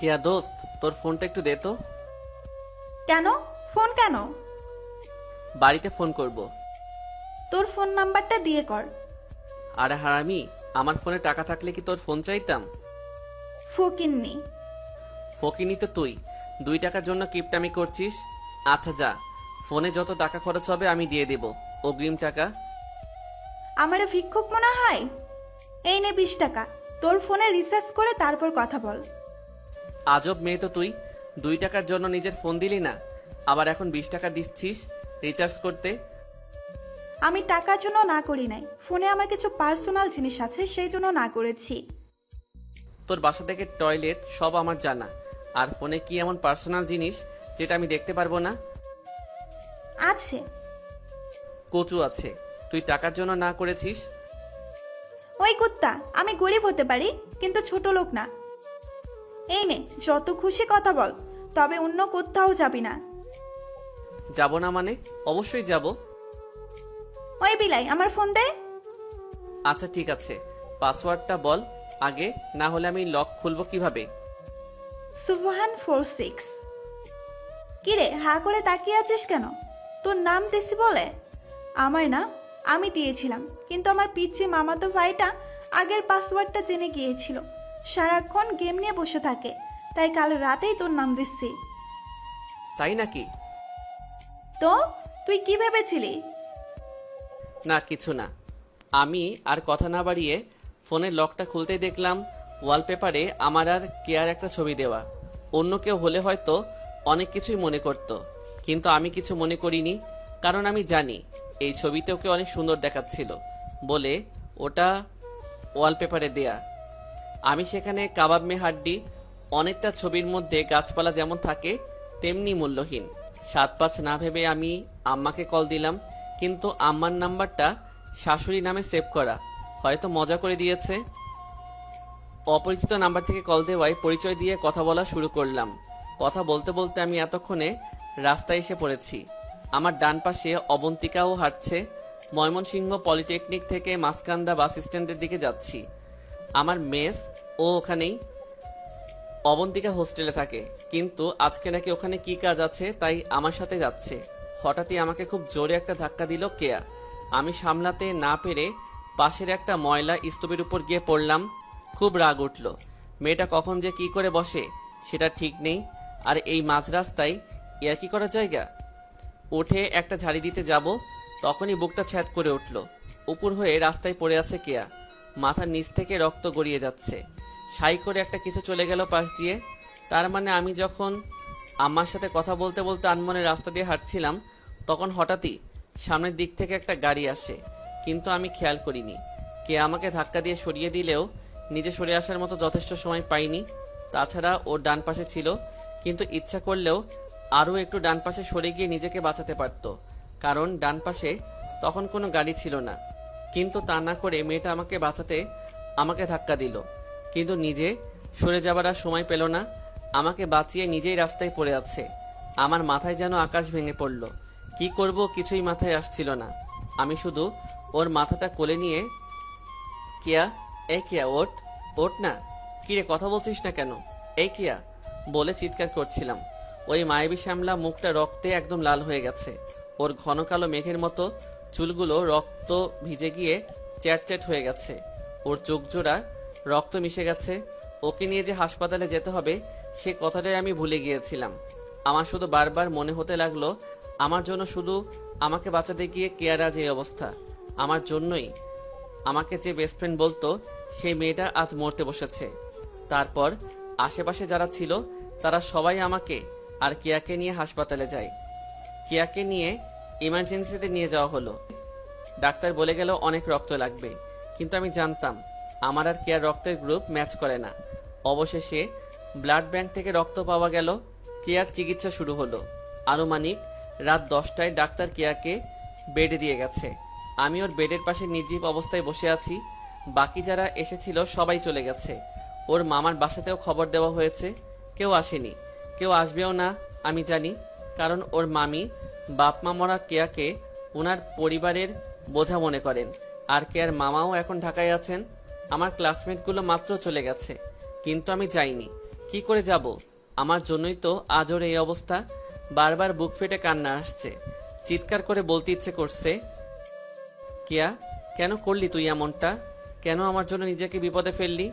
কেয়া দোস্ত তোর ফোনটা একটু দে তো। কেন? ফোন কেন? বাড়িতে ফোন করব। তোর ফোন নাম্বারটা দিয়ে কর। আরে হারামি আমার ফোনে টাকা থাকলে কি তোর ফোন চাইতাম? ফকিন্নি। ফকিনি তো তুই। দুই টাকার জন্য কিপটামি করছিস? আচ্ছা যা ফোনে যত টাকা খরচ হবে আমি দিয়ে দেব। অগ্রিম টাকা। আমারে ভিক্ষুক মনে হয়? এই নে বিশ টাকা তোর ফোনে রিচার্জ করে তারপর কথা বল। আজব মেয়ে তো তুই। দুই টাকার জন্য নিজের ফোন দিলি না। আবার এখন বিশ টাকা দিচ্ছিস রিচার্জ করতে। আমি টাকার জন্য না করি নাই। ফোনে আমার কিছু পার্সোনাল জিনিস আছে সেই জন্য না করেছি। তোর বাসা থেকে টয়লেট সব আমার জানা। আর ফোনে কি এমন পার্সোনাল জিনিস যেটা আমি দেখতে পারব না? আছে। কচু আছে। তুই টাকার জন্য না করেছিস? ওই কুত্তা আমি গরিব হতে পারি কিন্তু ছোট লোক না। এই নে যত খুশি কথা বল তবে অন্য কোথাও যাবি না। যাব না মানে? অবশ্যই যাব। ওই বিলাই আমার ফোন দে। আচ্ছা ঠিক আছে। পাসওয়ার্ডটা বল আগে না হলে আমি লক খুলবো কীভাবে? সুবহান ফোর সিক্স। কিরে হা করে তাকিয়ে আছিস কেন? তোর নাম দেশি বলে? আমার না আমি দিয়েছিলাম কিন্তু আমার পিচ্ছি মামাতো ভাইটা আগের পাসওয়ার্ডটা জেনে গিয়েছিল। সারাক্ষণ গেম নিয়ে বসে থাকে। তাই কাল রাতেই তোর নাম দিচ্ছি। তাই নাকি? তো তুই কি ভেবেছিলি? না কিছু না। আমি আর কথা না বাড়িয়ে ফোনের লকটা খুলতেই দেখলাম ওয়ালপেপারে আমার আর কেয়ার একটা ছবি দেওয়া। অন্য কেউ হলে হয়তো অনেক কিছুই মনে করত। কিন্তু আমি কিছু মনে করিনি কারণ আমি জানি এই ছবিতে ওকে অনেক সুন্দর দেখাচ্ছিল বলে ওটা ওয়ালপেপারে দেয়া। আমি সেখানে কাবাব মে হাড্ডি, অনেকটা ছবির মধ্যে গাছপালা যেমন থাকে, তেমনি মূল্যহীন। সাত পাঁচ না ভেবে আমি আম্মাকে কল দিলাম, কিন্তু আম্মার নাম্বারটা শাশুড়ি নামে সেভ করা। হয়তো মজা করে দিয়েছে। অপরিচিত নাম্বার থেকে কল দেওয়ায় পরিচয় দিয়ে কথা বলা শুরু করলাম। কথা বলতে বলতে আমি এতক্ষণে রাস্তায় এসে পড়েছি। আমার ডান পাশে অবন্তিকাও হাঁটছে। ময়মনসিংহ পলিটেকনিক থেকে মাসকান্দা বাস স্ট্যান্ডের দিকে যাচ্ছি। আমার মেস, ও ওখানেই অবন্তিকা হোস্টেলে থাকে। কিন্তু আজকে নাকি ওখানে কি কাজ আছে, তাই আমার সাথে যাচ্ছে। হঠাৎই আমাকে খুব জোরে একটা ধাক্কা দিল কেয়া। আমি সামলাতে না পেরে পাশের একটা ময়লা স্তূপের উপর গিয়ে পড়লাম, খুব রাগ উঠল। মেয়েটা কখন যে কি করে বসে, সেটা ঠিক নেই। আর এই মাঝ রাস্তায় ইয়ার কি করার জায়গা? উঠে একটা ঝাড়ি দিতে যাব, তখনই বুকটা ছ্যাদ করে উঠল। উপর হয়ে রাস্তায় পড়ে আছে কেয়া। মাথার নিচ থেকে রক্ত গড়িয়ে যাচ্ছে। সাই করে একটা কিছু চলে গেল পাশ দিয়ে। তার মানে আমি যখন আমার সাথে কথা বলতে বলতে আনমনে রাস্তা দিয়ে হাঁটছিলাম, তখন হঠাৎই সামনের দিক থেকে একটা গাড়ি আসে। কিন্তু আমি খেয়াল করিনি। কে আমাকে ধাক্কা দিয়ে সরিয়ে দিলেও নিজে সরে আসার মতো যথেষ্ট সময় পাইনি। তাছাড়া ওর ডান পাশে ছিল, কিন্তু ইচ্ছা করলেও আরও একটু ডান পাশে সরে গিয়ে নিজেকে বাঁচাতে পারত। কারণ ডান পাশে তখন কোনো গাড়ি ছিল না। কিন্তু তা না করে মেয়েটা আমাকে বাঁচাতে আমাকে ধাক্কা দিল। কিন্তু নিজে সরে যাবার আর সময় পেল না। আমাকে বাঁচিয়ে নিজেই রাস্তায় পড়ে আছে। আমার মাথায় যেন আকাশ ভেঙে পড়ল। কি করব কিছুই মাথায় আসছিল না। আমি শুধু ওর মাথাটা কোলে নিয়ে, কিয়া, এই কিয়া ওট ওট না। কিরে কথা বলছিস না কেন? এই কিয়া, বলে চিৎকার করছিলাম। ওই মায়াবী শ্যামলা মুখটা রক্তে একদম লাল হয়ে গেছে। ওর ঘন কালো মেঘের মতো চুলগুলো রক্ত ভিজে গিয়ে চ্যাট হয়ে গেছে। ওর চোখ জোড়া, রক্ত মিশে গেছে। ওকে নিয়ে যে হাসপাতালে যেতে হবে, সে কথাটাই আমি ভুলে গিয়েছিলাম। আমার শুধু বারবার মনে হতে লাগল, আমার জন্য শুধু আমাকে বাঁচাতে গিয়ে কেয়ার আজ এই অবস্থা। আমার জন্যই। আমাকে যে বেস্ট ফ্রেন্ড বলতো, সেই মেয়েটা আজ মরতে বসেছে। তারপর আশেপাশে যারা ছিল, তারা সবাই আমাকে আর কেয়াকে নিয়ে হাসপাতালে যায়। কেয়াকে নিয়ে ইমার্জেন্সিতে নিয়ে যাওয়া হলো। ডাক্তার বলে গেল অনেক রক্ত লাগবে। কিন্তু আমি জানতাম, আমার আর কেয়ার রক্তের গ্রুপ ম্যাচ করে না। অবশেষে ব্লাড ব্যাংক থেকে রক্ত পাওয়া গেল, কেয়ার চিকিৎসা শুরু হলো। আনুমানিক রাত দশটায় ডাক্তার কেয়াকে বেডে দিয়ে গেছে। আমি ওর বেডের পাশে নির্জীব অবস্থায় বসে আছি। বাকি যারা এসেছিল সবাই চলে গেছে। ওর মামার বাসাতেও খবর দেওয়া হয়েছে। কেউ আসেনি। কেউ আসবেও না, আমি জানি। কারণ ওর মামি বাপ মা মরা কেয়াকে ওনার পরিবারের বোঝা মনে করেন। আর কেয়ার মামাও এখন ঢাকায় আছেন। আমার ক্লাসমেটগুলো মাত্র চলে গেছে। কিন্তু আমি যাইনি। কি করে যাব? আমার জন্যই তো আজ ওর এই অবস্থা। বারবার বুক ফেটে কান্না আসছে। চিৎকার করে বলতে ইচ্ছে করছে, কিয়া, কেন করলি তুই এমনটা? কেন আমার জন্য নিজেকে বিপদে ফেললি?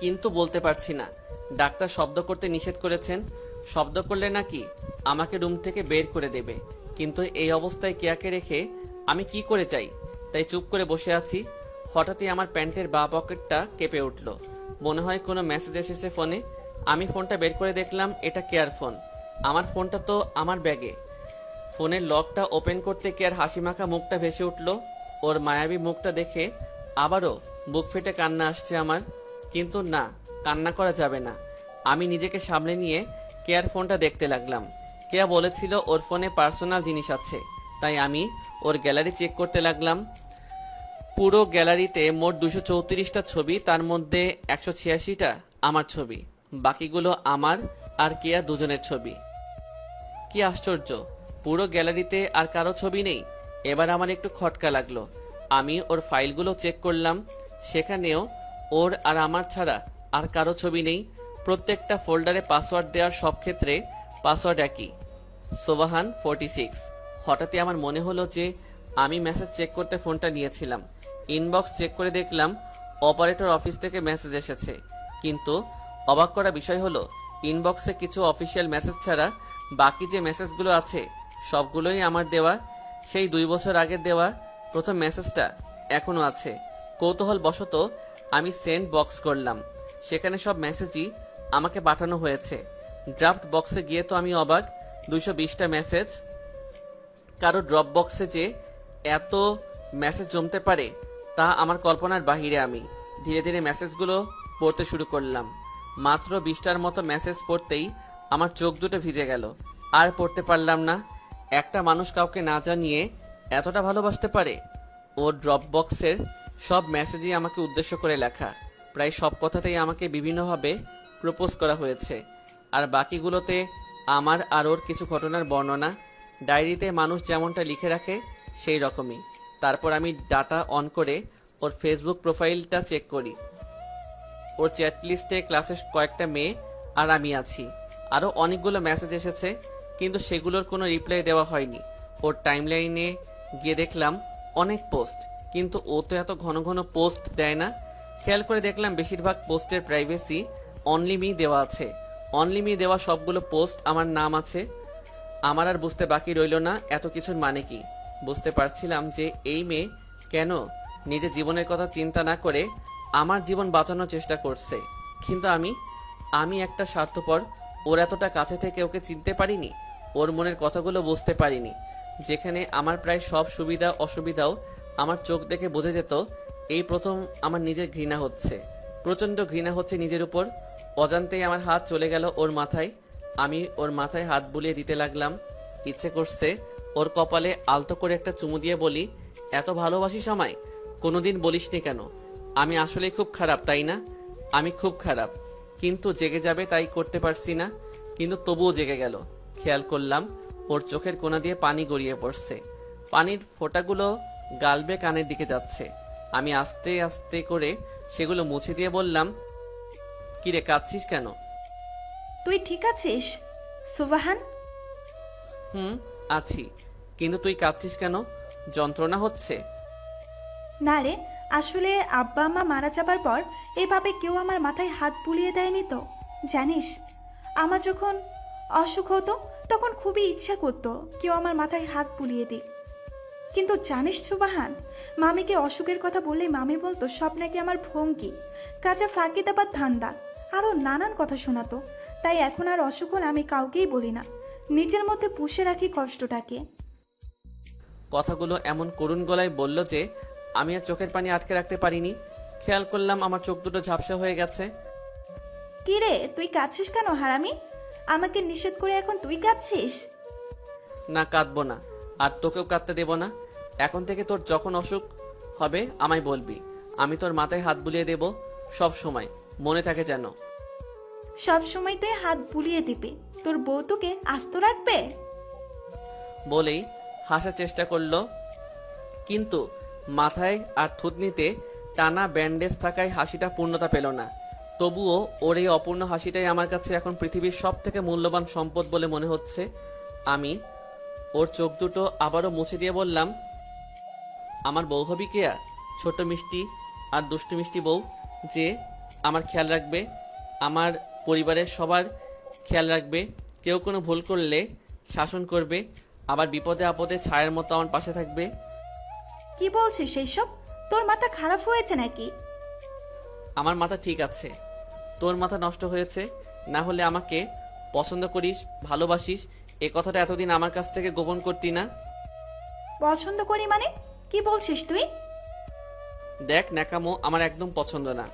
কিন্তু বলতে পারছি না। ডাক্তার শব্দ করতে নিষেধ করেছেন। শব্দ করলে নাকি আমাকে রুম থেকে বের করে দেবে। কিন্তু এই অবস্থায় কেয়াকে রেখে আমি কি করে চাই তাই চুপ করে বসে আছি। হঠাৎই আমার প্যান্টের বা পকেটটা কেঁপে উঠল। মনে হয় কোনো মেসেজ এসেছে ফোনে। আমি ফোনটা বের করে দেখলাম, এটা কেয়ার ফোন। আমার ফোনটা তো আমার ব্যাগে। ফোনের লকটা ওপেন করতে কেয়ার হাসি মাখা মুখটা ভেসে উঠল। ওর মায়াবী মুখটা দেখে আবারও বুক ফেটে কান্না আসছে আমার। কিন্তু না, কান্না করা যাবে না। আমি নিজেকে সামলে নিয়ে কেয়ার ফোনটা দেখতে লাগলাম। কেয়া বলেছিল ওর ফোনে পার্সোনাল জিনিস আছে। তাই আমি ওর গ্যালারি চেক করতে লাগলাম। পুরো গ্যালারিতে মোট দুশো চৌত্রিশটা ছবি, তার মধ্যে একশো ছিয়াশিটা আমার ছবি। বাকিগুলো আমার আর কেয়া দুজনের ছবি। কি আশ্চর্য, পুরো গ্যালারিতে আর কারও ছবি নেই। এবার আমার একটু খটকা লাগল। আমি ওর ফাইলগুলো চেক করলাম। সেখানেও ওর আর আমার ছাড়া আর কারও ছবি নেই। প্রত্যেকটা ফোল্ডারে পাসওয়ার্ড দেওয়ার সব ক্ষেত্রে পাসওয়ার্ড একই। Sobhan forty six. হঠাৎই আমার মনে হলো যে আমি মেসেজ চেক করতে ফোনটা নিয়েছিলাম। ইনবক্স চেক করে দেখলাম অপারেটর অফিস থেকে মেসেজ এসেছে। কিন্তু অবাক করা বিষয় হলো, ইনবক্সে কিছু অফিসিয়াল মেসেজ ছাড়া বাকি যে মেসেজগুলো আছে, সবগুলোই আমার দেওয়া, সেই দুই বছর আগের দেওয়া প্রথম মেসেজটা এখনও আছে। কৌতূহল বশত আমি সেন্ড বক্স করলাম। সেখানে সব মেসেজই আমাকে পাঠানো হয়েছে। ড্রাফট বক্সে গিয়ে তো আমি অবাক দুইশো বিশটা মেসেজ কারও ড্রপ বক্সে যে এত মেসেজ জমতে পারে, তা আমার কল্পনার বাহিরে আমি। ধীরে ধীরে মেসেজগুলো পড়তে শুরু করলাম। মাত্র বিশটার মতো মেসেজ পড়তেই আমার চোখ দুটো ভিজে গেল। আর পড়তে পারলাম না। একটা মানুষ কাউকে না জানিয়ে এতটা ভালোবাসতে পারে? ও ড্রপ বক্সের সব মেসেজই আমাকে উদ্দেশ্য করে লেখা। প্রায় সব কথাতেই আমাকে বিভিন্নভাবে প্রপোজ করা হয়েছে। আর বাকিগুলোতে আমার আর ওর কিছু ঘটনার বর্ণনা। ডায়েরিতে মানুষ যেমনটা লিখে রাখে, সেই রকমই। তারপর আমি ডাটা অন করে ওর ফেসবুক প্রোফাইলটা চেক করি। ওর চ্যাট লিস্টে ক্লাসের কয়েকটা মেয়ে আর আমি আছি। আরও অনেকগুলো মেসেজ এসেছে, কিন্তু সেগুলোর কোনো রিপ্লাই দেওয়া হয়নি। ওর টাইমলাইনে গিয়ে দেখলাম অনেক পোস্ট, কিন্তু ও তো এত ঘন ঘন পোস্ট দেয় না। খেয়াল করে দেখলাম বেশিরভাগ পোস্টের প্রাইভেসি অনলি মি দেওয়া আছে। অনলি মি দেওয়া সবগুলো পোস্ট আমার নাম আছে। আমার আর বুঝতে বাকি রইল না, এত কিছুর মানে কি? বুঝতে পারছিলাম যে এই মেয়ে কেন নিজের জীবনের কথা চিন্তা না করে আমার জীবন বাঁচানোর চেষ্টা করছে। কিন্তু আমি আমি একটা স্বার্থপর, ওর এতটা কাছে থেকে ওকে চিনতে পারিনি, ওর মনের কথাগুলো বুঝতে পারিনি, যেখানে আমার প্রায় সব সুবিধা অসুবিধাও আমার চোখ দেখে বোঝা যেত, এই প্রথম আমার নিজের ঘৃণা হচ্ছে। প্রচণ্ড ঘৃণা হচ্ছে নিজের উপর অজান্তেই আমার হাত চলে গেল ওর মাথায়। আমি ওর মাথায় হাত বুলিয়ে দিতে লাগলাম। ইচ্ছে করছে ওর কপালে আলতো করে একটা চুমু দিয়ে বলি, এত ভালোবাসিস আমায়? কোনোদিন বলিসনি কেন? আমি আসলে খুব খারাপ, তাই না? আমি খুব খারাপ। কিন্তু জেগে যাবে তাই করতে পারছি না। কিন্তু তবুও জেগে গেল। খেয়াল করলাম ওর চোখের কোনা দিয়ে পানি গড়িয়ে পড়ছে। পানির ফোঁটাগুলো গালবে কানের দিকে যাচ্ছে। আমি আস্তে আস্তে করে সেগুলো মুছে দিয়ে বললাম কিরে কাঁদছিস কেন? তুই ঠিক আছিস? সুবাহান? হুম আছি। কিন্তু তুই কাঁদছিস কেন? যন্ত্রণা হচ্ছে। না রে আসলে আব্বা আম্মা মারা যাবার পর এভাবে কেউ আমার মাথায় হাত বুলিয়ে দেয়নি তো জানিস? আমার যখন অসুখ হতো তখন খুবই ইচ্ছা করতো কেউ আমার মাথায় হাত বুলিয়ে দিক। কিন্তু জানিস সুবাহান মামিকে অসুখের কথা বললে মামি বলতো সব নাকি আমার ভঙ্গি। কাজে ফাঁকি দেবার ধান্দা। আরও নানান কথা শোনাতো। তাই এখন আর অসুখ হলে আমি কাউকেই বলি না। নিজের মধ্যে পুষে রাখি কষ্টটাকে। কথাগুলো এমন করুণ গলায় বলল যে আমি আর চোখের পানি আটকে রাখতে পারিনি। খেয়াল করলাম আমার চোখ দুটো ঝাপসা হয়ে গেছে। কি রে তুই কাঁদছিস কেন হারামি? আমাকে নিষেধ করে এখন তুই কাঁদছিস? না কাঁদবো না। আর তোকেও কাঁদতে দেব না। এখন থেকে তোর যখন অসুখ হবে আমায় বলবি। আমি তোর মাথায় হাত বুলিয়ে দেব। সব সময়। মনে থাকে যেন। সব সময় তুই হাত বুলিয়ে দিবি। তোর বউ তোকে আস্ত রাখবে? বলেই হাসার চেষ্টা করল। কিন্তু মাথায় আর থুতনিতে টানা ব্যান্ডেজ থাকায় হাসিটা পূর্ণতা পেল না। তবুও ওর এই অপূর্ণ হাসিটাই আমার কাছে এখন পৃথিবীর সব থেকে মূল্যবান সম্পদ বলে মনে হচ্ছে। আমি ওর চোখ দুটো আবারও মুছে দিয়ে বললাম আমার বউ হবি কেয়া ছোট মিষ্টি আর দুষ্টু মিষ্টি বউ যে আমার খেয়াল রাখবে আমার পরিবারের সবার খেয়াল রাখবে কেউ কোনো ভুল করলে শাসন করবে আবার বিপদে আপদে ছায়ের মতো আমার পাশে থাকবে। কি বলছিস সেই সব তোর মাথা খারাপ হয়েছে নাকি? আমার মাথা ঠিক আছে। তোর মাথা নষ্ট হয়েছে না হলে আমাকে পছন্দ করিস ভালোবাসিস এ কথাটা এতদিন আমার কাছ থেকে গোপন করতি না। পছন্দ করি মানে? কি বলছিস তুই? দেখ ন্যাকামো আমার একদম পছন্দ না।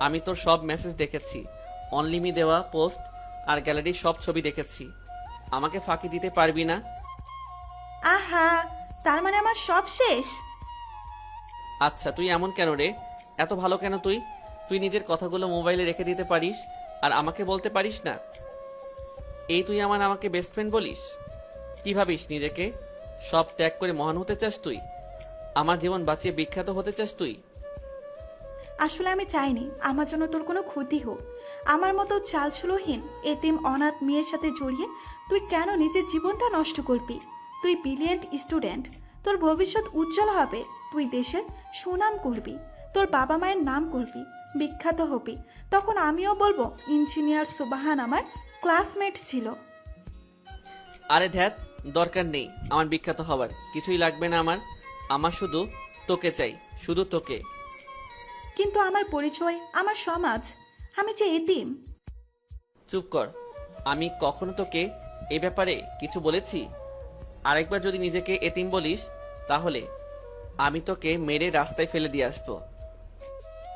আমি তোর সব মেসেজ দেখেছি। অনলিমি দেওয়া পোস্ট আর গ্যালারির সব ছবি দেখেছি। আমাকে ফাঁকি দিতে পারবি না? আহা তার মানে আমার সব শেষ? আচ্ছা তুই এমন কেন রে? এত ভালো কেন তুই? তুই নিজের কথাগুলো মোবাইলে রেখে দিতে পারিস আর আমাকে বলতে পারিস না? এই তুই আমার আমাকে বেস্ট ফ্রেন্ড বলিস? কি ভাবিস নিজেকে? সব ত্যাগ করে মহান হতে চাস তুই? আমার জীবন বাঁচিয়ে বিখ্যাত হতে চাস তুই? আসলে আমি চাইনি, আমার জন্য তোর কোনো ক্ষতি হোক। আমার মতো চালচুলোহীন এতিম, অনাথ মেয়ের সাথে জড়িয়ে তুই কেন নিজের জীবনটা নষ্ট করবি? তুই ব্রিলিয়েন্ট স্টুডেন্ট তোর ভবিষ্যৎ উজ্জ্বল হবে, তুই দেশের সুনাম করবি, তোর বাবা মায়ের নাম করবি, বিখ্যাত হবি। তখন আমিও বলব, ইঞ্জিনিয়ার সুবাহান আমার ক্লাসমেট ছিল। আরে ধ্যাত দরকার নেই আমার বিখ্যাত হওয়ার কিছুই লাগবে না আমার। আমার শুধু তোকে চাই শুধু তোকে। কিন্তু আমার পরিচয় আমার সমাজ আমি যে এতিম। চুপ কর আমি কখনো তোকে এ ব্যাপারে কিছু বলেছি? আরেকবার যদি নিজেকে এতিম বলিস তাহলে আমি তোকে মেরে রাস্তায় ফেলে দিয়ে আসব।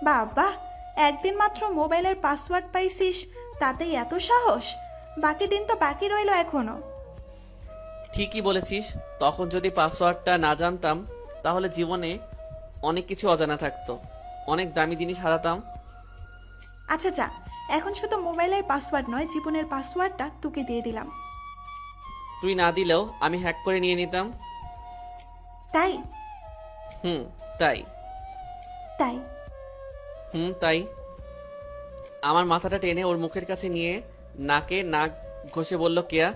বাবা একদিন মাত্র মোবাইলের পাসওয়ার্ড পাইছিস তাতেই এত সাহস? বাকি দিন তো বাকি রইল এখনও। ঠিকই বলেছিস তখন যদি পাসওয়ার্ডটা না জানতাম তাহলে জীবনে অনেক কিছু অজানা থাকতো। অনেক দামি জিনিস হারাতাম। আচ্ছা যা এখন শুধু মোবাইলের পাসওয়ার্ড নয় জীবনের পাসওয়ার্ডটা তোকে দিয়ে দিলাম। তুই না দিলেও আমি হ্যাক করে নিয়ে নিতাম। তাই? হুম তাই। তাই? হুম তাই। আমার মাথাটা টেনে ওর মুখের কাছে নিয়ে নাকে নাক ঘষে বলল কেয়া?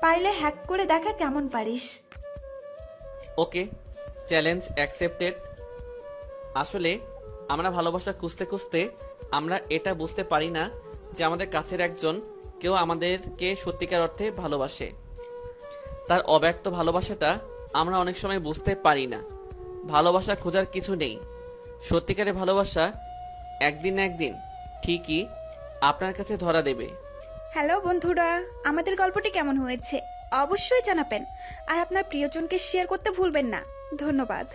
পারলে হ্যাক করে দেখা কেমন পারিস। Okay challenge accepted. আসলে আমরা ভালোবাসা খুঁজতে খুঁজতে আমরা এটা বুঝতে পারি না যে আমাদের কাছের একজন কেউ আমাদেরকে সত্যিকার অর্থে ভালোবাসে। তার অব্যক্ত ভালোবাসাটা আমরা অনেক সময় বুঝতে পারি না। ভালোবাসা খোঁজার কিছু নেই। সত্যিকারের ভালোবাসা একদিন একদিন ঠিকই আপনার কাছে ধরা দেবে। হ্যালো বন্ধুরা, আমাদের গল্পটি কেমন হয়েছে? অবশ্যই জানাবেন। আর আপনার প্রিয়জনকে শেয়ার করতে ভুলবেন না। ধন্যবাদ।